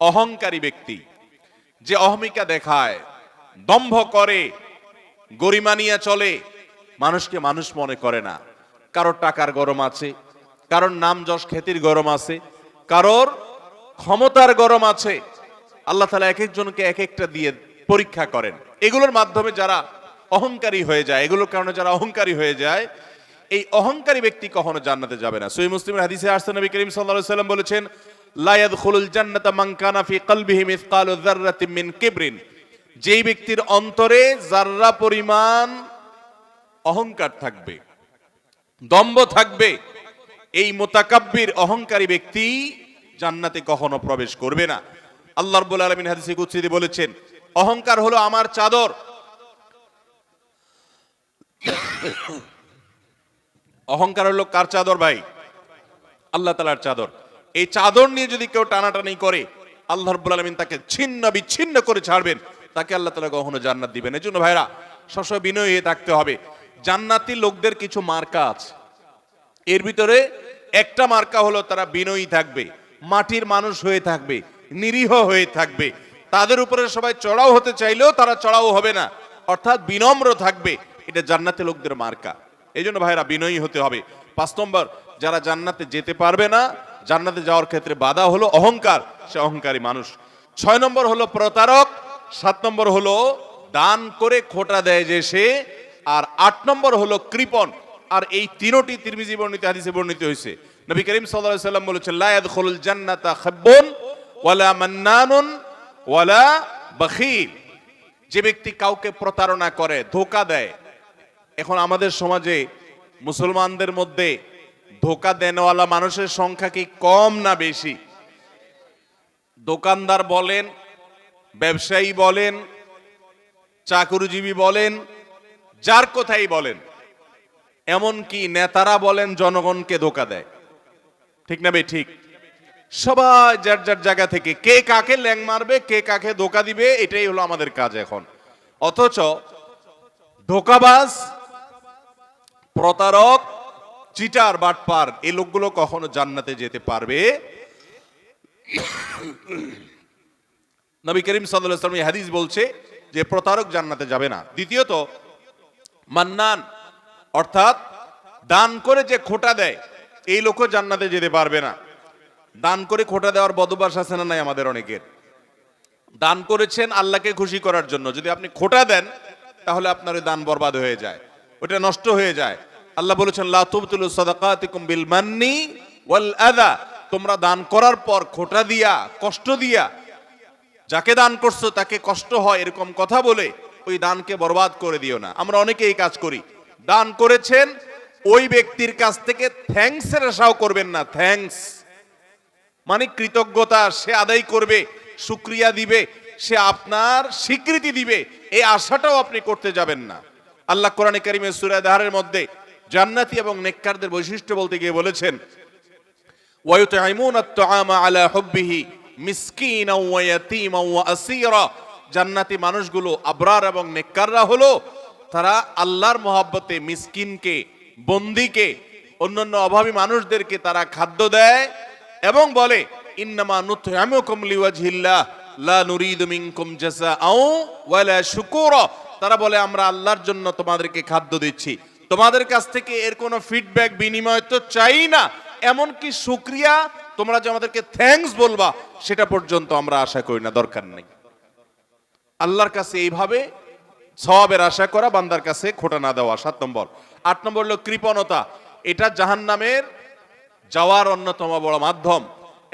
অহংকারী ব্যক্তি। যে অহমিকা দেখায়, দম্ভ করে গরিমানিয়া চলে, মানুষকে মানুষ মনে করে না। কারোর টাকার গরম আছে, কারোর নাম যশ খ্যাতির গরম আছে, কারোর ক্ষমতার গরম আছে। আল্লাহ তালা এক একজনকে এক একটা দিয়ে পরীক্ষা করেন। এগুলোর মাধ্যমে যারা অহংকারী হয়ে যায়, এগুলোর কারণে যারা অহংকারী হয়ে যায়, এই অহংকারী ব্যক্তি কখনো জান্নাতে যাবে না। সই মুসলিমের হাদিসে আসছে, নবী করিম আলাইহি সাল্লাম বলেছেন লা ইয়াদখুলুল জান্নাতা মান কানা ফি কলবিহি মিসকালু যাররাতিন মিন কিবরিন। যেই ব্যক্তির অন্তরে যাররা পরিমাণ অহংকার থাকবে, দম্ভ থাকবে, এই মোতাকাব্বির অহংকারী ব্যক্তি জান্নাতে কখনো প্রবেশ করবে না। আল্লাহ রাব্বুল আলামিন হাদিসে কুদসিতে বলেছেন, অহংকার হলো আমার চাদর। অহংকার হলো কার চাদর ভাই? আল্লাহ তালার চাদর। এই চাদর নিয়ে যদি কেউ টানাটানি করে, আল্লাহ রব্বুল আলমিন তাকে ছিন্ন বিচ্ছিন্ন করে ছাড়বেন। তাকে আল্লাহ তালা কখনো জান্নাত দিবেন এই জন্য ভাইরা সবসময় বিনয়ী হয়ে থাকতে হবে। জান্নাতি লোকদের কিছু মার্কা আছে। এর ভিতরে একটা মার্কা হলো তারা বিনয়ী থাকবে, মাটির মানুষ হয়ে থাকবে, নিরীহ হয়ে থাকবে। তাদের উপরে সবাই চড়াও হতে চাইলেও তারা চড়াও হবে না। অর্থাৎ বিনম্র থাকবে। এটা জান্নাতি লোকদের মার্কা। এই জন্য ভাইরা বিনয়ী হতে হবে। পাঁচ নম্বর, যারা জান্নাতে যেতে পারবে না জান্নাতে যাওয়ার ক্ষেত্রে বাধা হলো অহংকার, সে অহংকারী মানুষ। ছয় নম্বর হলো প্রতারক, সাত নম্বর হলো দান করে খোটা দেয় যে সে, আর আট নম্বর হলো কৃপণ। আর এই তিনোটি তিরমিজি বর্ণিত, হাদিসে বর্ণিত হয়েছে। নবী করিম সাল্লাল্লাহু সাল্লাম বলেছেন, লা ইয়াদখুলুল জান্নাতা খাব্বুন ওয়ালা মান্নানুন ওয়ালা বখিল যে ব্যক্তি কাউকে প্রতারণা করে, ধোকা দেয়, এখন আমাদের সমাজে মুসলমানদের মধ্যে ধোকা দেনওয়ালা মানুষের সংখ্যা কি কম না বেশি? দোকানদার বলেন, ব্যবসায়ী বলেন, চাকরিজীবী বলেন, যার কথাই বলেন। এমনকি নেতারা বলেন, জনগণকে ধোকা দেয়। ঠিক না বে, ঠিক? সবাই যার যার জায়গা থেকে, কে কাকে ল্যাং মারবে, কে কাকে ধোকা দিবে, এটাই হলো আমাদের কাজ এখন। অথচ ধোকাবাজ, প্রতারক চিটার বাটপার এই লোকগুলো কখনো জান্নাতে যেতে পারবে? নবী করিম সাল্লাম হাদিস বলছে যে প্রতারক জান্নাতে যাবে না। দ্বিতীয়ত, মান্নান, অর্থাৎ দান করে যে খোটা দেয়, এই লোকও জান্নাতে যেতে পারবে না। দান করে খোটা দেওয়ার বদবাস আছে না নাই আমাদের অনেকের? দান করেছেন আল্লাহকে খুশি করার জন্য। যদি আপনি খোটা দেন, তাহলে আপনার ওই দান বরবাদ হয়ে যায় ওটা নষ্ট হয়ে যায়। আল্লাহ বলেছেন, লা তুবতুলু সাদাকাতিকুম বিল মান্নি ওয়াল আদা তোমরা দান করার পর খোটা দিয়া, কষ্ট দিয়া, যাকে দান করছ তাকে কষ্ট হয় এরকম কথা বলে ওই দানকে বরবাদ করে দিও না। আমরা অনেকে এই কাজ করি। দান করেছেন, ওই ব্যক্তির কাছ থেকে থ্যাঙ্কসের আশাও করবেন না। থ্যাঙ্কস। মানে কৃতজ্ঞতা, সে আদায় করবে, শুক্রিয়া দিবে, সে আপনার স্বীকৃতি দিবে, এই আশাটাও আপনি করতে যাবেন না। আল্লাহ কোরআনে কারিমের সুরাধারের মধ্যে জান্নাতি এবং নেককারদের বৈশিষ্ট্য বলতে গিয়ে বলেছেন আলা হুববিহি মিসকিনা ওয়া ইয়াতীমা ওয়া আসীরা। জান্নাতি মানুষগুলো আবরার এবং নেককাররা হলো তারা আল্লাহর মহাব্বতে মিসকিনকে, বন্দিকে, অন্যান্য অভাবী মানুষদেরকে তারা খাদ্য দেয় এবং বলে, ইন্নামা নুতআমুকুম লিওয়াজহিল্লাহ, লা নুরিদু মিনকুম জাযাআও ওয়ালা শুকুরা। তারা বলে, আমরা আল্লাহর জন্য তোমাদেরকে খাদ্য দিচ্ছি। তোমাদের কাছ থেকে এর কোনো ফিডব্যাক বিনিময় তো চাই না। এমনকি শুক্রিয়া, তোমরা যে আমাদেরকে থ্যাঙ্কস বলবা, সেটা পর্যন্ত আমরা আশা করি না, দরকার নেই। আল্লাহর কাছে এইভাবে সওয়াবের আশা করা, বান্দার কাছে খোটা না দেওয়া, সাত নম্বর। আট নম্বর হলো কৃপণতা। এটা জাহান নামের যাওয়ার অন্যতম বড় মাধ্যম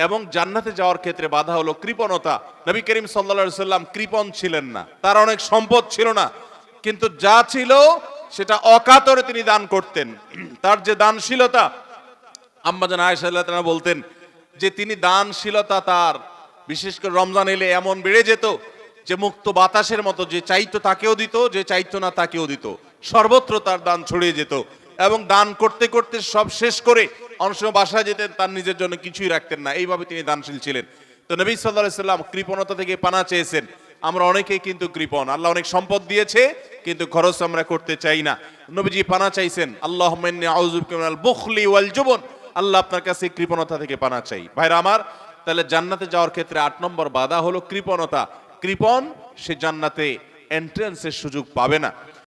এবং জান্নাতে যাওয়ার ক্ষেত্রে বাধা হলো কৃপণতা। নবী করিম সাল্লা সাল্লাম কৃপণ ছিলেন না, তার অনেক সম্পদ ছিল না, কিন্তু যা ছিল সেটা অকাতরে তিনি দান করতেন। তার যে দানশীলতা, আম্মাজান আয়সা বলতেন যে তিনি দানশীলতা তার, বিশেষ করে রমজান এলে এমন বেড়ে যেত যে মুক্ত বাতাসের মতো যে চাইতো তাকেও দিত, যে চাইতো না তাকেও দিত। সর্বত্র তার দান ছড়িয়ে যেত এবং দান করতে করতে সব শেষ করে অনেক সময় বাসায় যেতেন, তার নিজের জন্য কিছুই রাখতেন না। এইভাবে তিনি দানশীল ছিলেন। তো নবী সাল্লাহ সাল্লাম কৃপণতা থেকে পানা চেয়েছেন। আমরা অনেকেই কিন্তু কৃপণ। আল্লাহ অনেক সম্পদ দিয়েছে, কিন্তু খরচ আমরা করতে চাই না। নবীজি পানা চাইছেন আল্লাহ বুখলি ওয়াল জুবন। আল্লাহ আপনার কাছে কৃপণতা থেকে পানা চাই। ভাইরা আমার, তাহলে জান্নাতে যাওয়ার ক্ষেত্রে আট নম্বর বাধা হলো কৃপণতা। কৃপন সে জান্নাতে এন্ট্রেন্সের সুযোগ পাবে না।